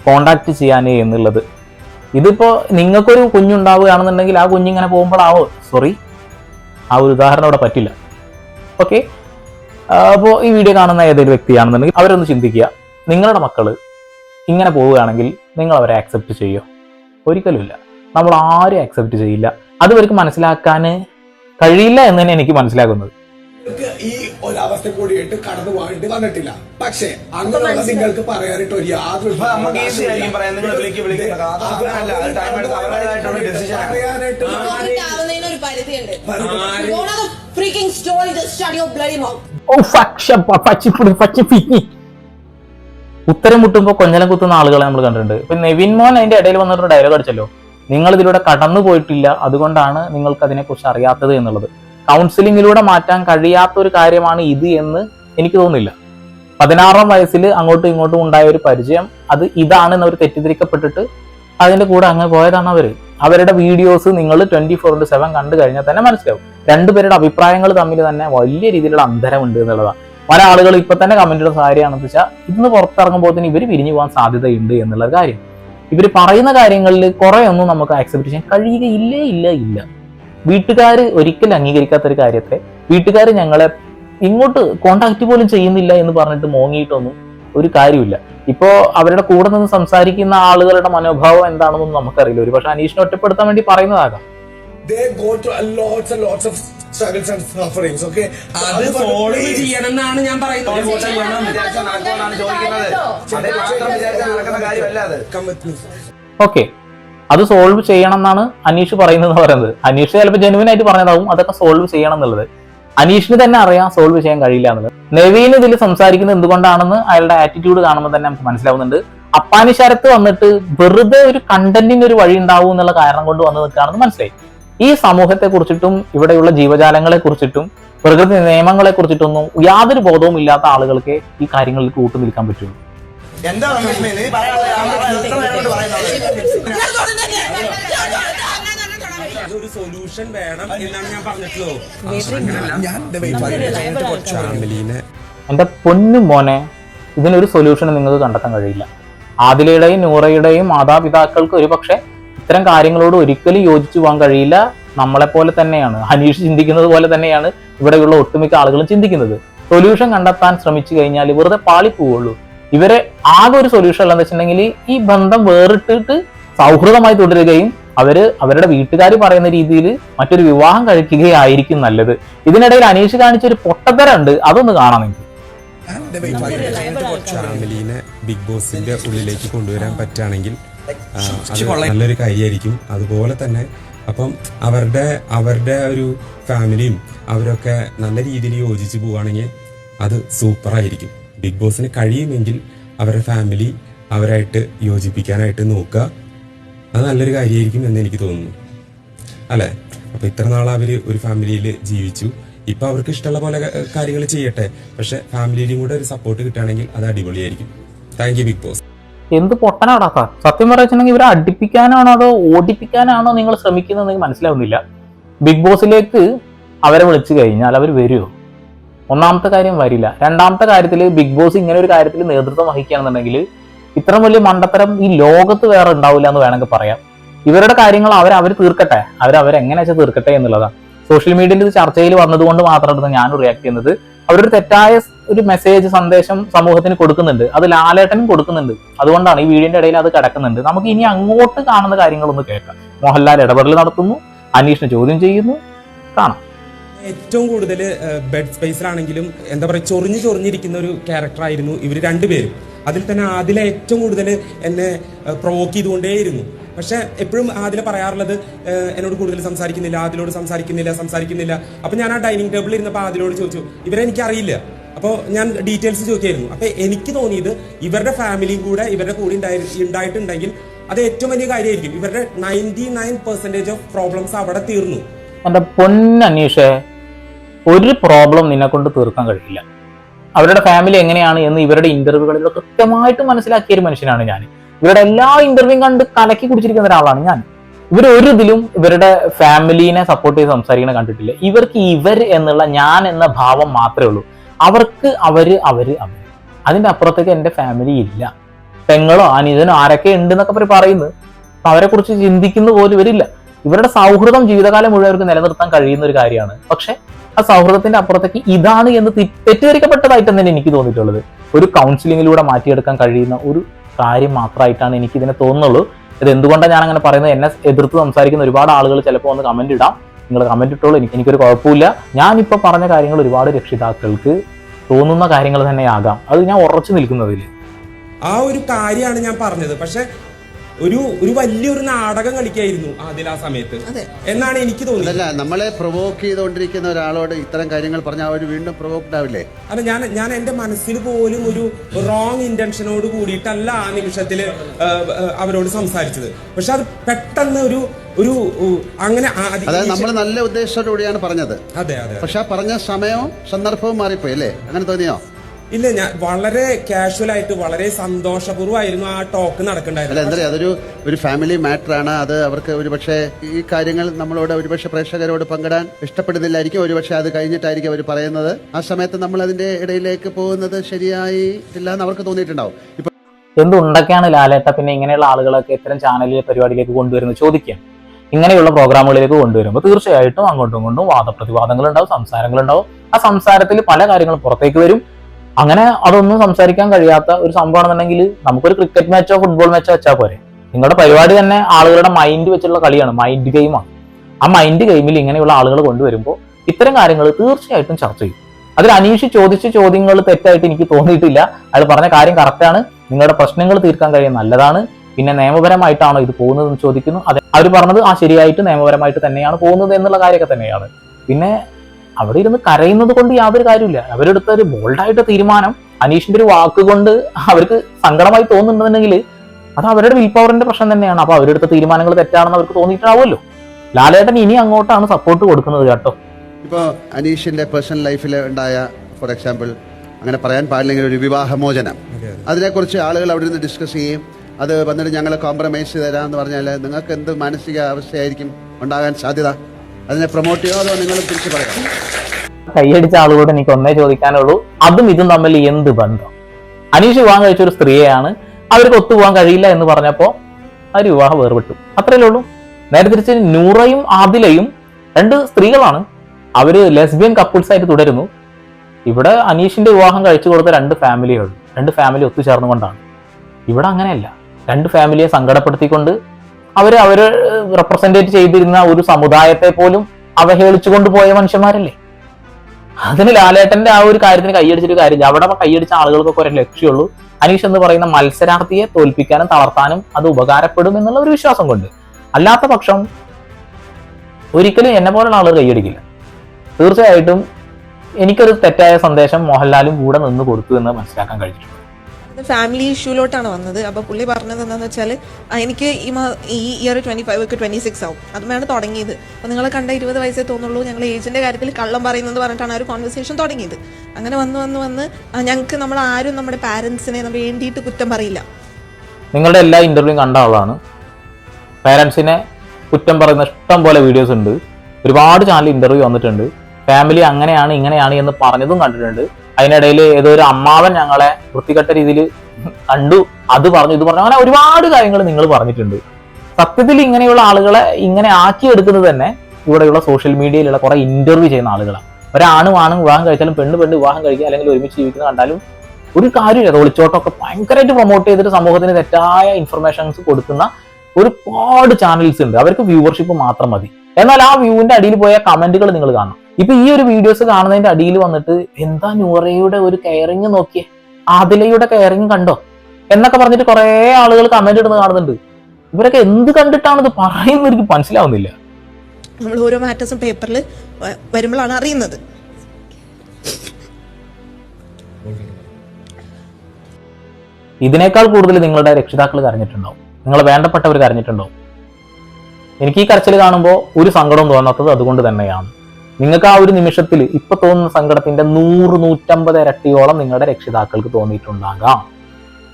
കോണ്ടാക്ട് ചെയ്യാനേ എന്നുള്ളത്. ഇതിപ്പോ നിങ്ങൾക്കൊരു കുഞ്ഞുണ്ടാവുകയാണെന്നുണ്ടെങ്കിൽ ആ കുഞ്ഞിങ്ങനെ പോകുമ്പോഴാവോ? സോറി ആ ഒരു ഉദാഹരണം അവിടെ പറ്റില്ല. ഓക്കെ അപ്പോൾ ഈ വീഡിയോ കാണുന്ന ഏതൊരു വ്യക്തിയാണെന്നുണ്ടെങ്കിൽ അവരൊന്ന് ചിന്തിക്കുക. നിങ്ങളുടെ മക്കൾ ഇങ്ങനെ പോവുകയാണെങ്കിൽ നിങ്ങൾ അവരെ ആക്സെപ്റ്റ് ചെയ്യുമോ ഒരിക്കലുമില്ല. നമ്മൾ ആരും ആക്സെപ്റ്റ് ചെയ്യില്ല. അതുവർക്ക് മനസ്സിലാക്കാൻ കഴിയില്ല എന്ന് തന്നെ എനിക്ക് മനസ്സിലാക്കുന്നത്. നിങ്ങൾക്ക് ഈ ഒരവസ്ഥ കൂടിയിട്ട് കടന്നു പോയിട്ട് വന്നിട്ടില്ല. പക്ഷേ അങ്ങനെയുള്ള നിങ്ങൾക്ക് പറയാനായിട്ട് ഒരു യാതൊരു. പറയാനായിട്ട് ഉത്തരം മുട്ടുമ്പോൾ കൊഞ്ഞലം കുത്തുന്ന ആളുകളെ നമ്മൾ കണ്ടിട്ടുണ്ട്. ഇപ്പൊ നെവിൻ മോൻ അതിന്റെ ഇടയിൽ വന്നിട്ട് ഡയലോഗ് അടിച്ചല്ലോ? നിങ്ങൾ ഇതിലൂടെ കടന്നു പോയിട്ടില്ല അതുകൊണ്ടാണ് നിങ്ങൾക്ക് അതിനെക്കുറിച്ച് അറിയാത്തത് എന്നുള്ളത്. കൗൺസിലിങ്ങിലൂടെ മാറ്റാൻ കഴിയാത്ത ഒരു കാര്യമാണ് ഇത് എന്ന് എനിക്ക് തോന്നുന്നില്ല. പതിനാറാം വയസ്സിൽ അങ്ങോട്ടും ഇങ്ങോട്ടും ഉണ്ടായ ഒരു പരിചയം അത് ഇതാണ് അവർ തെറ്റിദ്ധരിക്കപ്പെട്ടിട്ട് അതിന്റെ കൂടെ അങ്ങ് പോയതാണ് അവർ അവരുടെ വീഡിയോസ് നിങ്ങൾ ട്വന്റി ഫോർ ഇന്റു സെവൻ കണ്ടു കഴിഞ്ഞാൽ തന്നെ മനസ്സിലാവും. രണ്ടുപേരുടെ അഭിപ്രായങ്ങൾ തമ്മിൽ തന്നെ വലിയ രീതിയിലുള്ള അന്തരമുണ്ട് എന്നുള്ളതാണ്. പല ആളുകൾ ഇപ്പൊ തന്നെ കമന്റ് ഇടുന്ന കാര്യമാണെന്ന് വെച്ചാൽ ഇന്ന് പുറത്തിറങ്ങുമ്പോൾ തന്നെ ഇവർ പിരിഞ്ഞു പോകാൻ സാധ്യതയുണ്ട് എന്നുള്ള കാര്യം. ഇവർ പറയുന്ന കാര്യങ്ങളിൽ കുറെ ഒന്നും നമുക്ക് ആക്സെപ്റ്റ് ചെയ്യാൻ കഴിയുകയില്ലേ ഇല്ല ഇല്ല. വീട്ടുകാർ ഒരിക്കലും അംഗീകരിക്കാത്ത ഒരു കാര്യത്തെ വീട്ടുകാർ ഞങ്ങളെ ഇങ്ങോട്ട് കോണ്ടാക്ട് പോലും ചെയ്യുന്നില്ല എന്ന് പറഞ്ഞിട്ട് മോങ്ങിയിട്ടൊന്നും ഒരു കാര്യമില്ല. ഇപ്പോൾ അവരുടെ കൂടെ നിന്ന് സംസാരിക്കുന്ന ആളുകളുടെ മനോഭാവം എന്താണെന്നൊന്നും നമുക്കറിയില്ല. ഒരു പക്ഷെ അനീഷിനെ ഒറ്റപ്പെടുത്താൻ വേണ്ടി പറയുന്നതാകാം. They go to a lots and lots of struggles and sufferings okay? അത് സോൾവ് ചെയ്യണം എന്നാണ് ഞാൻ പറയുന്നത്. Come with me. ഓക്കെ അത് സോൾവ് ചെയ്യണം എന്നാണ് അനീഷ് പറയുന്നത് പറയുന്നത്. അനീഷ് ചിലപ്പോൾ ജെനുവിൻ ആയിട്ട് പറഞ്ഞതാവും അതൊക്കെ സോൾവ് ചെയ്യണം എന്നുള്ളത്. അനീഷിന് തന്നെ അറിയാം സോൾവ് ചെയ്യാൻ കഴിയില്ല എന്നുള്ളത്. നവീൻ ഇതിൽ സംസാരിക്കുന്നത് എന്തുകൊണ്ടാണെന്ന് അയാളുടെ ആറ്റിറ്റ്യൂഡ് കാണുമ്പോൾ തന്നെ നമുക്ക് മനസ്സിലാവുന്നുണ്ട്. അപ്പാനിശാരത്ത് വന്നിട്ട് വെറുതെ ഒരു കണ്ടന്റിന് ഒരു വഴി ഉണ്ടാവും എന്നുള്ള കാരണം കൊണ്ട് വന്ന് നിൽക്കുകയാണെന്ന് മനസ്സിലായി. ഈ സമൂഹത്തെ കുറിച്ചിട്ടും ഇവിടെയുള്ള ജീവജാലങ്ങളെ കുറിച്ചിട്ടും പ്രകൃതി നിയമങ്ങളെ കുറിച്ചിട്ടൊന്നും യാതൊരു ബോധവും ഇല്ലാത്ത ആളുകൾക്ക് ഈ കാര്യങ്ങളിൽ കൂട്ടു നിൽക്കാൻ പറ്റുള്ളൂ. എന്താ കൊണ്ട് സൊല്യൂഷൻ വേണം എന്നാണ് ഞാൻ പറഞ്ഞിട്ടുള്ളൂ എന്റെ പൊന്നു മോനെ ഇതിനൊരു സൊല്യൂഷൻ നിങ്ങൾക്ക് കണ്ടെത്താൻ കഴിയില്ല. ആദിലയുടെയും നൂറയുടെയും മാതാപിതാക്കൾക്ക് ഒരു പക്ഷേ ഇത്തരം കാര്യങ്ങളോട് ഒരിക്കലും യോജിച്ചു പോകാൻ കഴിയില്ല. നമ്മളെ പോലെ തന്നെയാണ്. ഹനീഷ് ചിന്തിക്കുന്നത് പോലെ തന്നെയാണ് ഇവിടെയുള്ള ഒട്ടുമിക്ക ആളുകളും ചിന്തിക്കുന്നത്. സൊല്യൂഷൻ കണ്ടെത്താൻ ശ്രമിച്ചു കഴിഞ്ഞാൽ വെറുതെ പാളിപ്പോവുള്ളൂ ഇവരെ ആകെ ഒരു സൊല്യൂഷൻ എന്ന് വെച്ചിട്ടുണ്ടെങ്കിൽ ഈ ബന്ധം വേറിട്ടിട്ട് സൗഹൃദമായി തുടരുകയും അവർ അവരുടെ വീട്ടുകാർ പറയുന്ന രീതിയിൽ മറ്റൊരു വിവാഹം കഴിക്കുകയായിരിക്കും നല്ലത്. ഇതിനിടയിൽ അനീഷ് കാണിച്ച ഒരു പൊട്ടത്തരം ഉണ്ട് അതൊന്ന് കാണാം നിങ്ങൾക്ക് wait ബിഗ് ബോസിന്റെ ഉള്ളിലേക്ക് കൊണ്ടുവരാൻ പറ്റുകയാണെങ്കിൽ നല്ലൊരു കാര്യമായിരിക്കും അതുപോലെ തന്നെ അപ്പം അവരുടെ അവരുടെ ഒരു ഫാമിലിയും അവരൊക്കെ നല്ല രീതിയിൽ യോജിച്ച് പോവുകയാണെങ്കിൽ അത് സൂപ്പറായിരിക്കും. ബിഗ് ബോസിന് കഴിയുമെങ്കിൽ അവരുടെ ഫാമിലി അവരായിട്ട് യോജിപ്പിക്കാനായിട്ട് നോക്കുക. അത് നല്ലൊരു കാര്യമായിരിക്കും എന്ന് എനിക്ക് തോന്നുന്നു. അല്ലേ? അപ്പൊ ഇത്ര നാൾ ഒരു ഫാമിലിയിൽ ജീവിച്ചു. ഇപ്പൊ അവർക്ക് ഇഷ്ടമുള്ള പോലെ കാര്യങ്ങൾ ചെയ്യട്ടെ. പക്ഷെ ഫാമിലിയിലും കൂടെ ഒരു സപ്പോർട്ട് കിട്ടുകയാണെങ്കിൽ അത് അടിപൊളിയായിരിക്കും. താങ്ക് യു ബിഗ് ബോസ് എന്ത് പൊട്ടനാടാത്ത സത്യം പറയുകയാണെങ്കിൽ ഇവരെ അടുപ്പിക്കാനാണോ അതോ ഓടിപ്പിക്കാനാണോ നിങ്ങൾ ശ്രമിക്കുന്നത് മനസ്സിലാവുന്നില്ല. ബിഗ് ബോസിലേക്ക് അവരെ വിളിച്ചു കഴിഞ്ഞാൽ അവർ വരുമോ ഒന്നാമത്തെ കാര്യം വരില്ല. രണ്ടാമത്തെ കാര്യത്തിൽ ബിഗ് ബോസ് ഇങ്ങനെ ഒരു കാര്യത്തിൽ നേതൃത്വം വഹിക്കുകയാണെന്നുണ്ടെങ്കിൽ ഇത്ര വലിയ മണ്ടത്തരം ഈ ലോകത്ത് വേറെ ഉണ്ടാവില്ല എന്ന് വേണമെങ്കിൽ പറയാം. ഇവരുടെ കാര്യങ്ങൾ അവർ അവർ തീർക്കട്ടെ. അവർ അവരെങ്ങനെ വെച്ചാൽ തീർക്കട്ടെ എന്നുള്ളതാണ്. സോഷ്യൽ മീഡിയയിൽ ഇത് ചർച്ചയിൽ വന്നതുകൊണ്ട് മാത്രമാണ് ഞാൻ റിയാക്ട് ചെയ്യുന്നത്. അവരൊരു തെറ്റായ ഒരു മെസ്സേജ് സന്ദേശം സമൂഹത്തിന് കൊടുക്കുന്നുണ്ട്. അത് ലാലേട്ടനും കൊടുക്കുന്നുണ്ട്. അതുകൊണ്ടാണ് ഈ വീഡിയോന്റെ ഇടയിൽ അത് കിടക്കുന്നുണ്ട്. നമുക്ക് ഇനി അങ്ങോട്ട് കാണുന്ന കാര്യങ്ങളൊന്ന് കേൾക്കാം. മോഹൻലാൽ ഇടപെടൽ നടത്തുന്നു. അന്വേഷണം ചോദ്യം ചെയ്യുന്നു. കാണാം. ഏറ്റവും കൂടുതൽ ബെഡ് സ്പേസിലാണെങ്കിലും എന്താ പറയുക ചൊറിഞ്ഞു ചൊറിഞ്ഞിരിക്കുന്ന ഒരു ക്യാരക്ടറായിരുന്നു ഇവർ രണ്ടുപേരും. അതിൽ തന്നെ ആദില ഏറ്റവും കൂടുതൽ എന്നെ പ്രൊവോക്ക് ചെയ്തുകൊണ്ടേയിരുന്നു. പക്ഷെ എപ്പോഴും ആദില പറയാറുള്ളത് എന്നോട് കൂടുതൽ സംസാരിക്കുന്നില്ല ആദിലോട് സംസാരിക്കുന്നില്ല സംസാരിക്കുന്നില്ല. അപ്പൊ ഞാൻ ആ ഡൈനിങ് ടേബിളിൽ ഇരുന്നപ്പോൾ ആദിലോട് ചോദിച്ചു ഇവരെ എനിക്കറിയില്ല. അപ്പോൾ ഞാൻ ഡീറ്റെയിൽസ് ചോദിക്കായിരുന്നു. അപ്പോൾ എനിക്ക് തോന്നിയത് ഇവരുടെ ഫാമിലിയും കൂടെ ഇവരുടെ കൂടെ ഉണ്ടായി- ഉണ്ടായിട്ടുണ്ടെങ്കിൽ അത് ഏറ്റവും വലിയ കാര്യമായിരിക്കും. ഇവരുടെ ninety nine percentage of problems അവിടെ തീർന്നു. എന്റെ പൊന്നന്വേഷേ ഒരു പ്രോബ്ലം നിന്നെ കൊണ്ട് തീർക്കാൻ കഴിയില്ല. അവരുടെ ഫാമിലി എങ്ങനെയാണ് എന്ന് ഇവരുടെ ഇന്റർവ്യൂകളിൽ കൃത്യമായിട്ട് മനസ്സിലാക്കിയ ഒരു മനുഷ്യനാണ് ഞാൻ. ഇവരുടെ എല്ലാ ഇന്റർവ്യൂ കണ്ട് കലക്കി കുടിച്ചിരിക്കുന്ന ഒരാളാണ് ഞാൻ. ഇവർ ഒരു ഇതിലും ഇവരുടെ ഫാമിലിനെ സപ്പോർട്ട് ചെയ്ത് സംസാരിക്കണ കണ്ടിട്ടില്ല. ഇവർക്ക് ഇവർ എന്നുള്ള ഞാൻ എന്ന ഭാവം മാത്രമേ ഉള്ളൂ. അവർക്ക് അവർ അവർ അവർ അതിന്റെ അപ്പുറത്തേക്ക് എന്റെ ഫാമിലി ഇല്ല. പെങ്ങളോ അനിതനോ ആരൊക്കെ ഉണ്ട് എന്നൊക്കെ അവർ പറയുന്നു. അപ്പൊ അവരെ കുറിച്ച് ചിന്തിക്കുന്ന പോലും ഇവരില്ല. ഇവരുടെ സൗഹൃദം ജീവിതകാലം മുഴുവൻ അവർക്ക് നിലനിർത്താൻ കഴിയുന്ന ഒരു കാര്യമാണ്. പക്ഷെ ആ സൗഹൃദത്തിന്റെ അപ്പുറത്തേക്ക് ഇതാണ് എന്ന് തെറ്റിദ്ധരിക്കപ്പെട്ടതായിട്ട് തന്നെ എനിക്ക് തോന്നിയിട്ടുള്ളത്. ഒരു കൗൺസിലിങ്ങിലൂടെ മാറ്റിയെടുക്കാൻ കഴിയുന്ന ഒരു കാര്യം മാത്രമായിട്ടാണ് എനിക്ക് ഇതിനെ തോന്നുന്നുള്ളൂ. ഇത് എന്തുകൊണ്ടാണ് ഞാൻ അങ്ങനെ പറയുന്നത്? എന്നെ എതിർത്ത് സംസാരിക്കുന്ന ഒരുപാട് ആളുകൾ ചിലപ്പോൾ ഒന്ന് കമന്റ് ഇടാം. നിങ്ങൾ കമന്റ് ഇട്ടോളൂ. എനിക്ക് എനിക്കൊരു കുഴപ്പമില്ല. ഞാനിപ്പോൾ പറഞ്ഞ കാര്യങ്ങൾ ഒരുപാട് രക്ഷിതാക്കൾക്ക് തോന്നുന്ന കാര്യങ്ങൾ തന്നെയാകാം. അത് ഞാൻ ഉറച്ചു നിൽക്കുന്നതിൽ. ആ ഒരു കാര്യമാണ് ഞാൻ പറഞ്ഞത്. പക്ഷെ ഒരു ഒരു വലിയൊരു നാടകം കളിക്കായിരുന്നു അതിൽ ആ സമയത്ത്. എന്നാണ് എനിക്ക് തോന്നുന്നത് അല്ല നമ്മളെ പ്രൊവോക്ക് ചെയ്തുകൊണ്ടിരിക്കുന്ന ഒരാളോട് ഇത്തരം കാര്യങ്ങൾ പറഞ്ഞാൽ അവർ വീണ്ടും പ്രൊവോക്ഡ് ആവില്ലേ? അല്ല ഞാൻ ഞാൻ എന്റെ മനസ്സിൽ പോലും ഒരു റോങ് ഇന്റൻഷനോട് കൂടിയിട്ടല്ല ആ നിമിഷത്തിൽ അവരോട് സംസാരിച്ചത്. പക്ഷെ അത് പെട്ടെന്ന് ഒരു ഒരു അങ്ങനെ അതായത് നമ്മൾ നല്ല ഉദ്ദേശത്തോടുകൂടിയാണ് പറഞ്ഞത്. അതെ അതെ പക്ഷെ ആ പറഞ്ഞ സമയവും സന്ദർഭവും മാറിപ്പോയി അല്ലേ? അങ്ങനെ തോന്നിയോ? ഇല്ല ഞാൻ വളരെ കാഷ്വൽ ആയിട്ട് വളരെ സന്തോഷപൂർവമായിരുന്നു ആ ടോക്ക് അല്ല നടക്കണ്ടായിരുന്നത് അതൊരു ഒരു ഫാമിലി മാറ്റർ ആണ്. അത് അവർക്ക് ഒരുപക്ഷെ ഈ കാര്യങ്ങൾ നമ്മളോട് ഒരുപക്ഷെ പ്രേക്ഷകരോട് പങ്കിടാൻ ഇഷ്ടപ്പെടുന്നില്ലായിരിക്കും. ഒരുപക്ഷെ അത് കഴിഞ്ഞിട്ടായിരിക്കും അവർ പറയുന്നത്. ആ സമയത്ത് നമ്മൾ അതിന്റെ ഇടയിലേക്ക് പോകുന്നത് ശരിയായി ഇല്ല എന്ന് അവർക്ക് തോന്നിയിട്ടുണ്ടാവും. ഇപ്പൊ എന്തുണ്ടൊക്കെയാണ് ലാലേട്ട പിന്നെ ഇങ്ങനെയുള്ള ആളുകളൊക്കെ ഇത്തരം ചാനലിലെ പരിപാടിയിലേക്ക് കൊണ്ടുവരുന്നത്? ചോദിക്കാം. ഇങ്ങനെയുള്ള പ്രോഗ്രാമുകളിലേക്ക് കൊണ്ടുവരുമ്പോൾ തീർച്ചയായിട്ടും അങ്ങോട്ടും ഇങ്ങോട്ടും വാദപ്രതിവാദങ്ങൾ ഉണ്ടാവും സംസാരങ്ങൾ ഉണ്ടാവും ആ സംസാരത്തിൽ പല കാര്യങ്ങളും പുറത്തേക്ക് വരും. അങ്ങനെ അതൊന്നും സംസാരിക്കാൻ കഴിയാത്ത ഒരു സംഭവമാണെന്നുണ്ടെങ്കിൽ നമുക്കൊരു ക്രിക്കറ്റ് മാച്ചോ ഫുട്ബോൾ മാച്ചോ വെച്ചാൽ പോരെ. നിങ്ങളുടെ പരിപാടി തന്നെ ആളുകളുടെ മൈൻഡ് വെച്ചുള്ള കളിയാണ് മൈൻഡ് ഗെയിമാണ് ആ മൈൻഡ് ഗെയിമിൽ ഇങ്ങനെയുള്ള ആളുകൾ കൊണ്ടുവരുമ്പോൾ ഇത്തരം കാര്യങ്ങൾ തീർച്ചയായിട്ടും ചർച്ച ചെയ്യും. അതിൽ അനീഷ് ചോദിച്ച ചോദ്യങ്ങൾ തെറ്റായിട്ട് എനിക്ക് തോന്നിയിട്ടില്ല. അയാൾ പറഞ്ഞ കാര്യം കറക്റ്റാണ് നിങ്ങളുടെ പ്രശ്നങ്ങൾ തീർക്കാൻ കഴിയുന്ന നല്ലതാണ്. പിന്നെ നിയമപരമായിട്ടാണോ ഇത് പോകുന്നതെന്ന് ചോദിക്കുന്നു. അതെ അവർ പറഞ്ഞത് ആ ശരിയായിട്ട് നിയമപരമായിട്ട് തന്നെയാണ് പോകുന്നത് എന്നുള്ള കാര്യമൊക്കെ തന്നെയാണ്. പിന്നെ അവിടെ ഇരുന്ന് കരയുന്നത് കൊണ്ട് യാതൊരു കാര്യമില്ല അവരെടുത്ത ഒരു ബോൾഡായിട്ട് തീരുമാനം അനീഷിന്റെ ഒരു വാക്കുകൊണ്ട് അവർക്ക് സങ്കടമായി തോന്നുന്നുണ്ടെന്നുണ്ടെങ്കിൽ അത് അവരുടെ വിൽ പവറിന്റെ പ്രശ്നം തന്നെയാണ്. അപ്പൊ അവരെടുത്ത തീരുമാനങ്ങൾ തെറ്റാണെന്ന് അവർക്ക് തോന്നിയിട്ടാവുമല്ലോ ലാലേട്ടൻ ഇനി അങ്ങോട്ടാണ് സപ്പോർട്ട് കൊടുക്കുന്നത് കേട്ടോ. ഇപ്പോൾ അനീഷിന്റെ പേഴ്സണൽ ലൈഫിൽ ഉണ്ടായ ഫോർ എക്സാമ്പിൾ അങ്ങനെ പറയാൻ പാടില്ലെങ്കിൽ ഒരു വിവാഹമോചനം. അതിനെക്കുറിച്ച് ആളുകൾ അവിടെ നിന്ന് ഡിസ്കസ് ചെയ്യും അത് വന്നിട്ട് ഞങ്ങൾ കോംപ്രമൈസ് തരാമെന്ന് പറഞ്ഞാൽ നിങ്ങൾക്ക് എന്ത് മാനസിക അവസ്ഥയായിരിക്കും ഉണ്ടാകാൻ സാധ്യത? അതിനെ പ്രൊമോട്ട് ചെയ്യുമോ അതോ നിങ്ങൾ തിരിച്ചു പറയാം കൈയടിച്ച ആളുകളോട് എനിക്ക് ഒന്നേ ചോദിക്കാനുള്ളൂ. അതും ഇതും തമ്മിൽ എന്ത് ബന്ധം? അനീഷ് വിവാഹം കഴിച്ച ഒരു സ്ത്രീയെയാണ്. അവർക്ക് ഒത്തുപോകാൻ കഴിയില്ല എന്ന് പറഞ്ഞപ്പോൾ അവർ വിവാഹം വേർപെട്ടു. അത്രയല്ലേ ഉള്ളൂ. നേരെ തിരിച്ച് നൂറയും ആദിലയും രണ്ട് സ്ത്രീകളാണ്. അവർ ലെസ്ബിയൻ കപ്പിൾസ് ആയിട്ട് തുടരുന്നു. ഇവിടെ അനീഷിന്റെ വിവാഹം കഴിച്ചു കൊടുത്ത രണ്ട് ഫാമിലികൾ രണ്ട് ഫാമിലി ഒത്തുചേർന്നുകൊണ്ടാണ്. ഇവിടെ അങ്ങനെയല്ല. രണ്ട് ഫാമിലിയെ സങ്കടപ്പെടുത്തിക്കൊണ്ട് അവർ അവർ റെപ്രസെന്റേറ്റ് ചെയ്തിരുന്ന ഒരു സമുദായത്തെ പോലും അവഹേളിച്ചു കൊണ്ടുപോയ മനുഷ്യന്മാരല്ലേ? അതിന് ലാലേട്ടന്റെ ആ ഒരു കാര്യത്തിന് കൈയടിച്ചൊരു കാര്യമില്ല. അവിടെ കൈയടിച്ച ആളുകൾക്കൊക്കെ ഒരു ലക്ഷ്യമുള്ളൂ. അനീഷ് എന്ന് പറയുന്ന മത്സരാർത്ഥിയെ തോൽപ്പിക്കാനും തളർത്താനും അത് ഉപകാരപ്പെടും എന്നുള്ള ഒരു വിശ്വാസം കൊണ്ട്. അല്ലാത്ത പക്ഷം ഒരിക്കലും എന്നെ പോലുള്ള ആളുകൾ കൈയടിക്കില്ല. തീർച്ചയായിട്ടും എനിക്കൊരു തെറ്റായ സന്ദേശം മോഹൻലാലും കൂടെ നിന്ന് കൊടുത്തു എന്ന് മനസ്സിലാക്കാൻ കഴിഞ്ഞിട്ടുണ്ട്. ഫാമിലി ഇഷ്യൂലോട്ടാണ് വന്നത്. അപ്പോൾ പുള്ളി പറഞ്ഞത് എന്താണെന്ന് വെച്ചാൽ എനിക്ക് ഈ ഈ ഇയർ ട്വന്റി ഫൈവ് ഒക്കെ ട്വന്റി സിക്സ് ആവും. അതുമാണ് തുടങ്ങിയത്. അപ്പോൾ നിങ്ങളെ കണ്ട ഇരുപത് വയസ്സേ തോന്നുള്ളൂ. ഞങ്ങൾ ഏജിന്റെ കാര്യത്തിൽ കള്ളം പറയുന്നത് പറഞ്ഞിട്ടാണ് ആ ഒരു കോൺവെർസേഷൻ തുടങ്ങിയത്. അങ്ങനെ വന്ന് വന്ന് വന്ന് ഞങ്ങൾക്ക് നമ്മൾ ആരും നമ്മുടെ പാരൻസിനെ വേണ്ടിയിട്ട് കുറ്റം പറയില്ല. നിങ്ങളുടെ എല്ലാ ഇന്റർവ്യൂ കണ്ട ആളാണ്. പാരൻസിനെ കുറ്റം പറയുന്ന ഇഷ്ടം പോലെ വീഡിയോസ് ഉണ്ട്. ഒരുപാട് ചാനൽ ഇന്റർവ്യൂ വന്നിട്ടുണ്ട്. ഫാമിലി അങ്ങനെയാണ് ഇങ്ങനെയാണ് എന്ന് പറഞ്ഞതും കണ്ടിട്ടുണ്ട്. അതിനിടയിൽ ഏതോ ഒരു അമ്മാവൻ ഞങ്ങളെ വൃത്തികെട്ട രീതിയിൽ കണ്ടു അത് പറഞ്ഞു ഇത് പറഞ്ഞു. അങ്ങനെ ഒരുപാട് കാര്യങ്ങൾ നിങ്ങൾ പറഞ്ഞിട്ടുണ്ട്. സത്യത്തിൽ ഇങ്ങനെയുള്ള ആളുകളെ ഇങ്ങനെ ആക്കിയെടുക്കുന്നത് തന്നെ ഇവിടെയുള്ള സോഷ്യൽ മീഡിയയിലുള്ള കുറെ ഇന്റർവ്യൂ ചെയ്യുന്ന ആളുകളാണ്. ഒരാണും ആണും വിവാഹം കഴിച്ചാലും പെണ്ണ് പെണ്ണ് വിവാഹം കഴിക്കുക അല്ലെങ്കിൽ ഒരുമിച്ച് ജീവിക്കുന്നത് കണ്ടാലും ഒരു കാര്യമില്ല. ഒളിച്ചോട്ടമൊക്കെ ഭയങ്കരമായിട്ട് പ്രൊമോട്ട് ചെയ്തിട്ട് സമൂഹത്തിന് തെറ്റായ ഇൻഫർമേഷൻസ് കൊടുക്കുന്ന ഒരുപാട് ചാനൽസ് ഉണ്ട്. അവർക്ക് വ്യൂവർഷിപ്പ് മാത്രം മതി. എന്നാൽ ആ വ്യൂവിന്റെ അടിയിൽ പോയ കമന്റുകൾ നിങ്ങൾ കാണണം. ഇപ്പൊ ഈ ഒരു വീഡിയോസ് കാണുന്നതിന്റെ അടിയിൽ വന്നിട്ട് എന്താ നൂറയുടെ ഒരു കെയറിങ് നോക്കിയേ? ആദിലയുടെ കെയറിങ് കണ്ടോ? എന്നൊക്കെ പറഞ്ഞിട്ട് കുറെ ആളുകൾ കമന്റ് ഇടുന്നത് കാണുന്നുണ്ട്. ഇവരൊക്കെ എന്ത് കണ്ടിട്ടാണ് ഇത് പറയുന്നത് എനിക്ക് മനസ്സിലാവുന്നില്ല. നമ്മൾ ഓരോ മാറ്റസും പേപ്പറിൽ വരുമ്പോഴാണ് അറിയുന്നത്. ഇതിനേക്കാൾ കൂടുതൽ നിങ്ങളുടെ രക്ഷിതാക്കൾ കരഞ്ഞിട്ടുണ്ടാവും. നിങ്ങൾ വേണ്ടപ്പെട്ടവർ കരഞ്ഞിട്ടുണ്ടാവും. എനിക്ക് ഈ കരച്ചിൽ കാണുമ്പോൾ ഒരു സങ്കടവും തോന്നാത്തത് അതുകൊണ്ട് തന്നെയാണ്. നിങ്ങൾക്ക് ആ ഒരു നിമിഷത്തിൽ ഇപ്പൊ തോന്നുന്ന സങ്കടത്തിന്റെ നൂറ് നൂറ്റമ്പത് ഇരട്ടിയോളം നിങ്ങളുടെ രക്ഷിതാക്കൾക്ക് തോന്നിയിട്ടുണ്ടാകാം.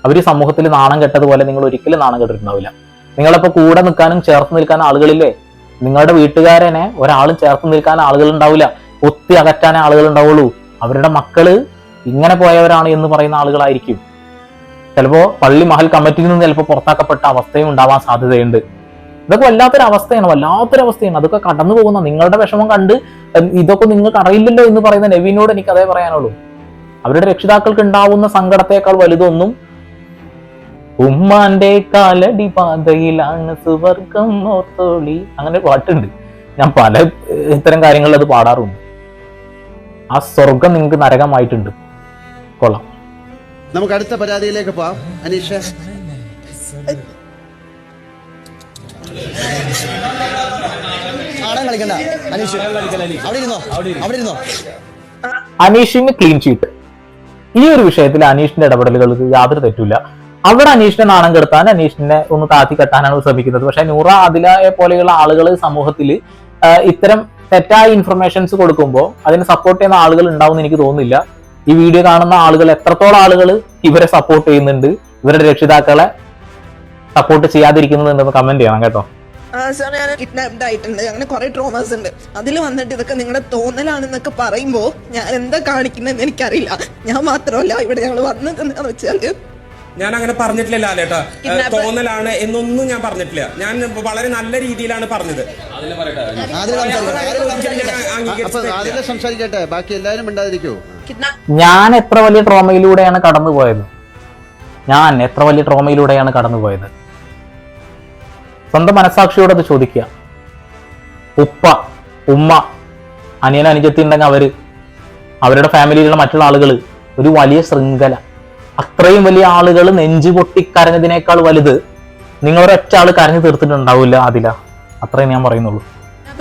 അവർ സമൂഹത്തിൽ നാണം കെട്ടതുപോലെ നിങ്ങൾ ഒരിക്കലും നാണം കെട്ടിട്ടുണ്ടാവില്ല. നിങ്ങളിപ്പോ കൂടെ നിൽക്കാനും ചേർത്ത് നിൽക്കാൻ ആളുകളില്ലേ? നിങ്ങളുടെ വീട്ടുകാരനെ ഒരാളും ചേർത്ത് നിൽക്കാൻ ആളുകൾ ഉണ്ടാവില്ല. ഒത്തി അകറ്റാനേ ആളുകൾ ഉണ്ടാവുള്ളൂ. അവരുടെ മക്കൾ ഇങ്ങനെ പോയവരാണ് എന്ന് പറയുന്ന ആളുകളായിരിക്കും. ചിലപ്പോ പള്ളി മഹൽ കമ്മിറ്റിയിൽ നിന്ന് ചിലപ്പോൾ പുറത്താക്കപ്പെട്ട അവസ്ഥയും ഉണ്ടാവാൻ സാധ്യതയുണ്ട്. ഇതൊക്കെ വല്ലാത്തൊരവസ്ഥയാണ് വല്ലാത്തൊരവസ്ഥയാണ്. വല്ലാത്തൊരു അവസ്ഥയാണ് അതൊക്കെ കടന്നു പോകുന്ന നിങ്ങളുടെ വിഷമം കണ്ട് ഇതൊക്കെ നിങ്ങൾക്ക് അറിയില്ലല്ലോ എന്ന് പറയുന്ന നെവിനോട് എനിക്ക് അതേ പറയാനുള്ളൂ. അവരുടെ രക്ഷിതാക്കൾക്ക് ഉണ്ടാവുന്ന സങ്കടത്തെക്കാൾ വലുതൊന്നും ഉമ്മാന്റെ കാലടി പാതയിലാണ് സുവർഗം ഓർത്തോളി. അങ്ങനെ പാട്ടുണ്ട്. ഞാൻ പല ഇത്തരം കാര്യങ്ങളിൽ അത് പാടാറുണ്ട്. ആ സ്വർഗം നിങ്ങൾക്ക് നരകമായിട്ടുണ്ട്. കൊള്ളാം. നമുക്ക് അടുത്ത പരാതിയിലേക്ക് പോവാം. അനീഷ്. ആടം കളിക്കണ്ട. അനീഷ് അവിടെ ഇരുന്നോ? അവിടെ ഇരുന്നോ? അനീഷിന് ക്ലീൻ ഷീറ്റ് ഈ ഒരു വിഷയത്തിൽ അനീഷിന്റെ ഇടപെടലുകൾക്ക് യാതൊരു തെറ്റില്ല അവിടെ അനീഷിനെ നാണം കെടുത്താൻ അനീഷിനെ ഒന്ന് താത്തി കെട്ടാനാണ് ശ്രമിക്കുന്നത്. പക്ഷെ നൂറ അതിലെ പോലെയുള്ള ആളുകൾ സമൂഹത്തിൽ ഇത്തരം തെറ്റായ ഇൻഫർമേഷൻസ് കൊടുക്കുമ്പോൾ അതിനെ സപ്പോർട്ട് ചെയ്യുന്ന ആളുകൾ ഉണ്ടാവും എനിക്ക് തോന്നുന്നില്ല. ഈ വീഡിയോ കാണുന്ന ആളുകൾ എത്രത്തോളം ആളുകൾ ഇവരെ സപ്പോർട്ട് ചെയ്യുന്നുണ്ട് ഇവരുടെ രക്ഷിതാക്കളെ സപ്പോർട്ട് ചെയ്യാതിരിക്കുന്നുണ്ടെന്ന് കമന്റ് ചെയ്യണം കേട്ടോ. സാർ ഞാൻ കിഡ്നാപ്ഡ് ആയിട്ടുണ്ട്. അങ്ങനെ കുറെ ട്രോമാസ് ഉണ്ട്. അതിൽ വന്നിട്ട് ഇതൊക്കെ നിങ്ങളുടെ തോന്നലാണെന്നൊക്കെ പറയുമ്പോൾ ഞാൻ എന്താ കാണിക്കുന്നതെന്ന് എനിക്കറിയില്ല. ഞാൻ മാത്രമല്ല ഇവിടെ ഞങ്ങൾ വന്നത് എന്താണെന്ന് വെച്ചാൽ ഞാൻ അങ്ങനെ പറഞ്ഞിട്ടില്ല ലാലേട്ടാ. തോന്നലാണ് എന്നൊന്നും ഞാൻ പറഞ്ഞിട്ടില്ല. ഞാൻ വളരെ നല്ല രീതിയിലാണ് പറഞ്ഞത്. സംസാരിക്കട്ടെ. ബാക്കി എല്ലാവരും മിണ്ടാതിരിക്കൂ. ഞാൻ എത്ര വലിയ ട്രോമയിലൂടെയാണ് കടന്നുപോയത്? ഞാൻ എത്ര വലിയ ട്രോമയിലൂടെയാണ് കടന്നുപോയത്? സ്വന്തം മനസാക്ഷിയോട് അത് ചോദിക്കുക. ഉപ്പ ഉമ്മ അനിയൻ അനുജത്തി ഉണ്ടെങ്കിൽ അവർ അവരുടെ ഫാമിലിയിലുള്ള മറ്റുള്ള ആളുകൾ ഒരു വലിയ ശൃംഖല. അത്രയും വലിയ ആളുകൾ നെഞ്ചു പൊട്ടി കരഞ്ഞതിനേക്കാൾ വലുത് നിങ്ങളൊരൊറ്റ ആൾ കരഞ്ഞു തീർത്തിട്ടുണ്ടാവില്ല അതില അത്രയും ഞാൻ പറയുന്നുള്ളൂ.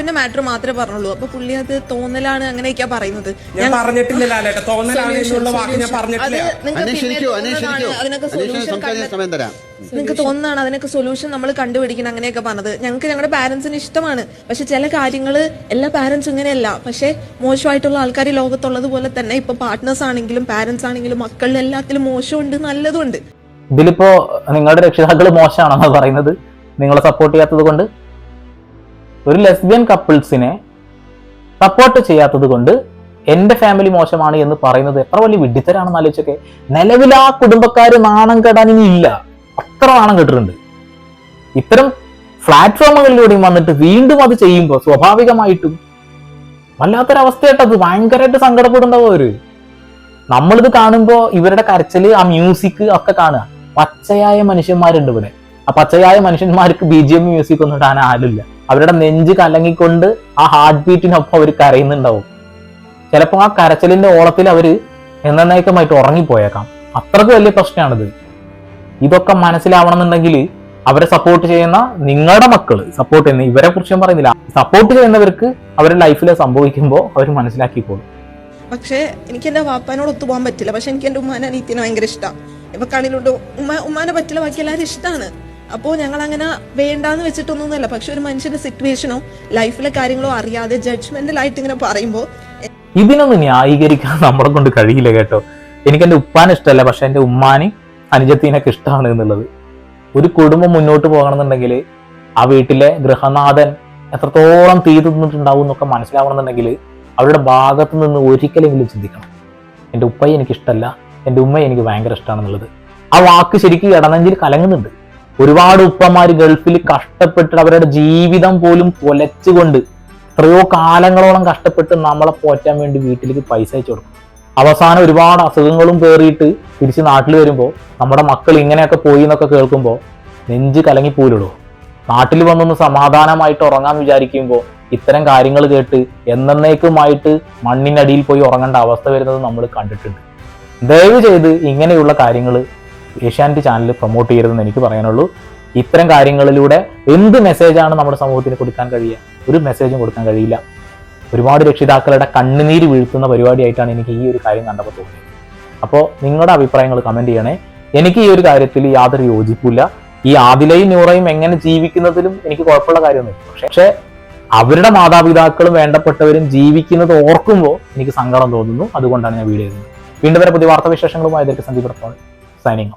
പിന്നെ മാറ്റർ മാത്രമേ പറഞ്ഞുള്ളൂ. അപ്പൊ പുള്ളി അത് തോന്നലാണ് അങ്ങനെയൊക്കെയാ പറയുന്നത്. ഞാൻ പറഞ്ഞിട്ടില്ല ലാലേട്ട. തോന്നലാണ് എന്നുള്ള വാക്ക് ഞാൻ പറഞ്ഞിട്ടില്ല. അതിനൊക്കെ സൊല്യൂഷൻ സംസാരിക്കാൻ സമയം തരാം. നിങ്ങൾക്ക് തോന്നുന്നതാണ് അതിനൊക്കെ സൊല്യൂഷൻ നമ്മൾ കണ്ടുപിടിക്കണം അങ്ങനെയൊക്കെ പറഞ്ഞത്. ഞങ്ങൾക്ക് ഞങ്ങളുടെ പാരന്റ്സിന് ഇഷ്ടമാണ്. പക്ഷെ ചില കാര്യങ്ങൾ എല്ലാ പാരന്റ്സും ഇങ്ങനെയല്ല. പക്ഷെ മോശമായിട്ടുള്ള ആൾക്കാർ ലോകത്തുള്ളത് പോലെ തന്നെ ഇപ്പൊ പാർട്ട്നേഴ്സ് ആണെങ്കിലും പാരന്റ്സ് ആണെങ്കിലും മക്കളിൽ എല്ലാത്തിലും മോശമുണ്ട് നല്ലതുണ്ട് ഇതിലിപ്പോ നിങ്ങളുടെ രക്ഷിതാക്കൾ മോശമാണെന്നാണ് പറയുന്നത്. നിങ്ങളെ സപ്പോർട്ട് ചെയ്യാത്തത് കൊണ്ട് ഒരു ലെസ്ബിയൻ കപ്പിൾസിനെ സപ്പോർട്ട് ചെയ്യാത്തത് കൊണ്ട് എന്റെ ഫാമിലി മോശമാണ് എന്ന് പറയുന്നത് എത്ര വലിയ വിഡിത്തരാണെന്ന് ആലോചിച്ചൊക്കെ. നിലവിൽ ആ കുടുംബക്കാർ നാണം കെടാൻ ഇനി ഇല്ല. അത്ര നാണം കെട്ടിട്ടുണ്ട്. ഇത്തരം പ്ലാറ്റ്ഫോമുകളിലൂടെയും വന്നിട്ട് വീണ്ടും അത് ചെയ്യുമ്പോൾ സ്വാഭാവികമായിട്ടും വല്ലാത്തൊരവസ്ഥയായിട്ട് അത് ഭയങ്കരമായിട്ട് സങ്കടപ്പെടുണ്ടാവും അവർ. നമ്മളിത് കാണുമ്പോൾ ഇവരുടെ കരച്ചിൽ ആ മ്യൂസിക് ഒക്കെ കാണുക. പച്ചയായ മനുഷ്യന്മാരുണ്ട് ഇവിടെ. ആ പച്ചയായ മനുഷ്യന്മാർക്ക് ബി ജി എം മ്യൂസിക് ഒന്നും ഇടാൻ ആളില്ല അവരുടെ നെഞ്ച് കലങ്ങിക്കൊണ്ട് ആ ഹാർട്ട് ബീറ്റിനൊപ്പം അവർ കരയുന്നുണ്ടാവും. ചിലപ്പോൾ ആ കരച്ചിലിന്റെ ഓളത്തിൽ അവർ എന്നേക്കമായിട്ട് ഉറങ്ങിപ്പോയേക്കാം. അത്രയ്ക്ക് വലിയ പ്രശ്നമാണിത്. ഇതൊക്കെ മനസ്സിലാവണമെന്നുണ്ടെങ്കിൽ അവരെ സപ്പോർട്ട് ചെയ്യുന്ന നിങ്ങളുടെ മക്കൾ സപ്പോർട്ട് ചെയ്യുന്ന ഇവരെ കുറിച്ച് ഞാൻ പറയുന്നില്ല. സപ്പോർട്ട് ചെയ്യുന്നവർക്ക് അവരുടെ ലൈഫിൽ സംഭവിക്കുമ്പോൾ അവർ മനസ്സിലാക്കിക്കോളും പക്ഷേ എനിക്ക് എന്റെ വാപ്പാനോട് ഒത്തുപോകാൻ പറ്റില്ല. പക്ഷെ എനിക്ക് എന്റെ ഉമ്മാനെ അനീത്തിനെ ഭയങ്കര ഇഷ്ടമാണ് ഇപ്പൊ കണ്ണിലുണ്ട്. ഉമ്മ ഉമ്മാനെ പറ്റില്ല. ബാക്കി എല്ലാവരും ഇഷ്ടമാണ് അപ്പോൾ ഞങ്ങൾ അങ്ങനെ വേണ്ടാന്ന് വെച്ചിട്ടൊന്നുമില്ല പക്ഷെ ഒരു മനുഷ്യന്റെ സിറ്റുവേഷനോ ലൈഫിലെ കാര്യങ്ങളോ അറിയാതെ ജഡ്ജ്മെന്റലായിട്ട് ഇങ്ങനെ പറയുമ്പോൾ ഇതിനൊന്ന് ന്യായീകരിക്കാൻ നമ്മളെ കൊണ്ട് കഴിയില്ല കേട്ടോ. എനിക്ക് എന്റെ ഉപ്പാനെ ഇഷ്ടമല്ല പക്ഷെ എന്റെ ഉമ്മാനെ അനുജത്തിനൊക്കെ ഇഷ്ടമാണ് എന്നുള്ളത്. ഒരു കുടുംബം മുന്നോട്ട് പോകണമെന്നുണ്ടെങ്കിൽ ആ വീട്ടിലെ ഗൃഹനാഥൻ എത്രത്തോളം തീ തിന്നിട്ടുണ്ടാവും എന്നൊക്കെ മനസ്സിലാവണമെന്നുണ്ടെങ്കിൽ അവരുടെ ഭാഗത്ത് നിന്ന് ഒരിക്കലെങ്കിലും ചിന്തിക്കണം. എന്റെ ഉപ്പയെ എനിക്കിഷ്ടമല്ല എന്റെ ഉമ്മയെ എനിക്ക് ഭയങ്കര ഇഷ്ടമാണെന്നുള്ളത്. ആ വാക്ക് ശരിക്കും ഇടനെഞ്ചിൽ കലങ്ങുന്നുണ്ട്. ഒരുപാട് ഉപ്പമാർ ഗൾഫിൽ കഷ്ടപ്പെട്ട് അവരുടെ ജീവിതം പോലും കൊലച്ചുകൊണ്ട് എത്രയോ കാലങ്ങളോളം കഷ്ടപ്പെട്ട് നമ്മളെ പോറ്റാൻ വേണ്ടി വീട്ടിലേക്ക് പൈസ അയച്ചു കൊടുക്കും. അവസാനം ഒരുപാട് അസുഖങ്ങളും കയറിയിട്ട് തിരിച്ച് നാട്ടിൽ വരുമ്പോൾ നമ്മുടെ മക്കൾ ഇങ്ങനെയൊക്കെ പോയി എന്നൊക്കെ കേൾക്കുമ്പോൾ നെഞ്ച് കലങ്ങിപ്പോലുള്ളൂ നാട്ടിൽ വന്നൊന്ന് സമാധാനമായിട്ട് ഉറങ്ങാൻ വിചാരിക്കുമ്പോൾ ഇത്തരം കാര്യങ്ങൾ കേട്ട് എന്നേക്കുമായിട്ട് മണ്ണിനടിയിൽ പോയി ഉറങ്ങേണ്ട അവസ്ഥ വരുന്നത് നമ്മൾ കണ്ടിട്ടുണ്ട്. ദയവ് ചെയ്ത് ഇങ്ങനെയുള്ള കാര്യങ്ങൾ ഏഷ്യാനെറ്റ് ചാനൽ പ്രൊമോട്ട് ചെയ്യരുതെന്ന് എനിക്ക് പറയാനുള്ളൂ. ഇത്തരം കാര്യങ്ങളിലൂടെ എന്ത് മെസ്സേജാണ് നമ്മുടെ സമൂഹത്തിന് കൊടുക്കാൻ കഴിയുക? ഒരു മെസ്സേജും കൊടുക്കാൻ കഴിയില്ല. ഒരുപാട് രക്ഷിതാക്കളുടെ കണ്ണുനീര് വീഴ്ത്തുന്ന പരിപാടിയായിട്ടാണ് എനിക്ക് ഈ ഒരു കാര്യം കണ്ടപ്പോൾ തോന്നിയത്. അപ്പോൾ നിങ്ങളുടെ അഭിപ്രായങ്ങൾ കമന്റ് ചെയ്യണേ. എനിക്ക് ഈ ഒരു കാര്യത്തിൽ യാതൊരു യോജിപ്പില്ല ഈ ആദിലയും നൂറയും എങ്ങനെ ജീവിക്കുന്നതിലും എനിക്ക് കുഴപ്പമുള്ള കാര്യമൊന്നുമില്ല പക്ഷേ അവരുടെ മാതാപിതാക്കളും വേണ്ടപ്പെട്ടവരും ജീവിക്കുന്നത് ഓർക്കുമ്പോൾ എനിക്ക് സങ്കടം തോന്നുന്നു. അതുകൊണ്ടാണ് ഞാൻ വീഡിയോ ചെയ്യുന്നത് വീണ്ടും വരെ പുതിയ വാർത്താവിശേഷങ്ങളുമായി ഇതൊക്കെ സന്ദീപ് സൈനിങ്